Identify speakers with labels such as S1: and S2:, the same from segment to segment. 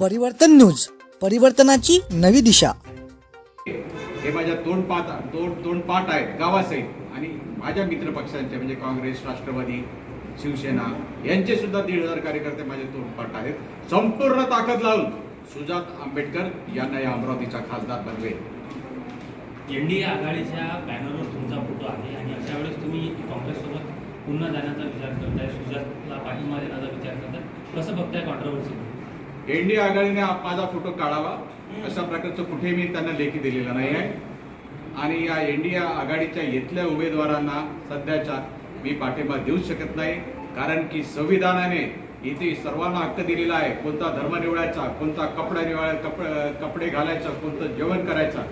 S1: परिवर्तन न्यूज परिवर्तनाची नवी दिशा.
S2: हे माझ्या दोन पाठ दोन दोन पाठ आहेत गावासहित. आणि माझ्या मित्रपक्षांचे म्हणजे काँग्रेस राष्ट्रवादी शिवसेना यांचे सुद्धा दीड हजार कार्यकर्ते माझे दोन पाठ आहेत. संपूर्ण ताकद लावून सुजात आंबेडकर यांना या अमरावतीचा खासदार बनवेल
S3: एनडीए आघाडीच्या बॅनरवर तुमचा फोटो आहे आणि अशा वेळेस तुम्ही काँग्रेससोबत पुन्हा जाण्याचा विचार करताय. सुजातला पाठिंबा देण्याचा विचार करताय. कसं बघताय कॉन्ट्रोवर्सी
S2: एनडीए आघाडीने माझा फोटो काढावा. अशा प्रकारचं कुठेही मी त्यांना लेखी दिलेला नाही आहे. आणि या एनडीए आघाडीच्या इथल्या उमेदवारांना सध्याच्या मी पाठिंबा देऊच शकत नाही. कारण की संविधानाने इथे सर्वांना हक्क दिलेला आहे. कोणता धर्म निवडायचा कोणता कपडा निवडाय कप कपडे घालायचा कोणतं जेवण करायचा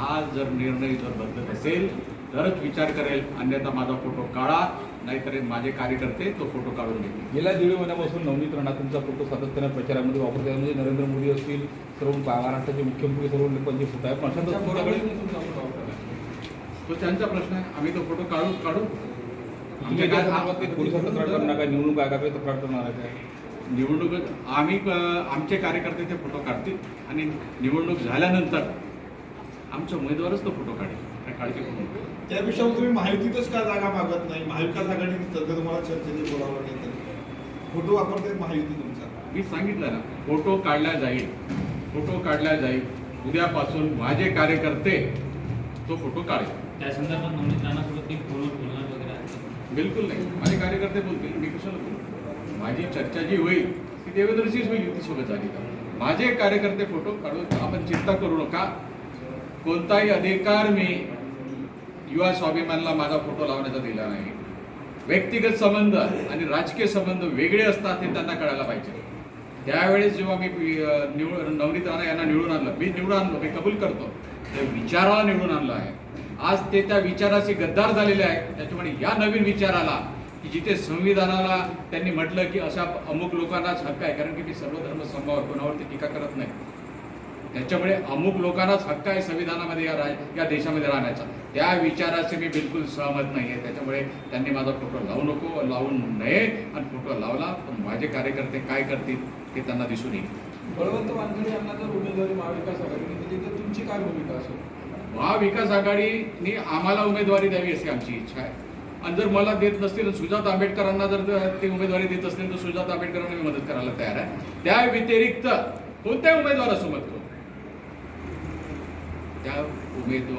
S2: हा जर निर्णय जर बदलत असेल तरच विचार करेल अन्यथा माझा फोटो काढा नाहीतर माझे कार्यकर्ते तो फोटो काढून घेतील.
S4: गेल्या दीड महिन्यापासून नवनीत राणा तुमचा फोटो सातत्याने प्रचारामध्ये वापरतात म्हणजे नरेंद्र मोदी असतील सर्व महाराष्ट्राचे मुख्यमंत्री सर्व लोकांचे फोटो आहे पण अशातच तुमच्याकडे?
S2: तो त्यांचा प्रश्न आहे. आम्ही तो फोटो काढू काढू?
S4: तुमच्या काय पोलिसात तक्रार करणार काय निवडणूक आयोगाकडे तक्रार करणार आहे काय?
S2: निवडणूक आम्ही आमचे कार्यकर्ते ते फोटो काढतील. आणि निवडणूक झाल्यानंतर आमचा उमेदवारच तो फोटो काढेल. काय काळजी करू नका.
S5: त्या विषयावर तुम्ही महायुतीतच का जागा मागत नाही? महाविकास आघाडीने सध्या तुम्हाला चर्चेने बोलावं लागेल फोटो वापरते महायुती तुमचा.
S2: मी सांगितलं ना फोटो काढला जाईल. फोटो काढला जाईल. उद्यापासून माझे कार्यकर्ते तो फोटो काढेल.
S3: त्या संदर्भात नवनीत राणासोबत काही फोनवर बोलणार वगैरे आहे
S2: बिलकुल नाही. माझे कार्यकर्ते बोलतील मी कशाला बोलू? माझी चर्चा जी होईल ती देवेंद्रशीच होईल युतीसोबत झाली. का माझे कार्यकर्ते फोटो काढून आपण चिंता करू नका. कोणताही अधिकार मी युवा स्वाभिमानला माझा फोटो लावण्याचा दिला नाही. व्यक्तिगत संबंध आणि राजकीय संबंध वेगळे असतात हे त्यांना कळायला पाहिजे. त्यावेळेस जेव्हा मी निवड नवनीत राणा यांना निवडून आणलं मी निवडून आणलो मी कबूल करतो. त्या विचाराला निवडून आणलं आहे. आज ते त्या विचाराशी गद्दार झालेले आहे. त्याच्यामुळे या नवीन विचाराला की जिथे संविधानाला त्यांनी म्हटलं की अशा अमुक लोकांनाच हक्क आहे कारण की मी सर्व धर्म समभाव कोणावरती टीका करत नाही. त्याच्यामुळे अमुक लोकांनाच हक्क आहे संविधानामध्ये या राज या देशामध्ये राहण्याचा. त्या विचाराचे मी बिलकुल सहमत नाही आहे त्याच्यामुळे त्यांनी माझा फोटो लावू नको लावू नये आणि फोटो लावला तर माझे कार्यकर्ते काय करतील हे त्यांना दिसून येईल.
S6: बळवंत वानखडे यांना जर उमेदवारी महाविकास आघाडीने दिली तर तुमची काय भूमिका असेल?
S2: महाविकास आघाडीने आम्हाला उमेदवारी द्यावी अशी आमची इच्छा आहे. आणि जर मला देत नसतील सुजात आंबेडकरांना जर ते उमेदवारी देत असतील तर सुजात आंबेडकरांना मी मदत करायला तयार आहे. त्या व्यतिरिक्त कोणत्याही उमेदवारासोबत करू त्या उमेदवार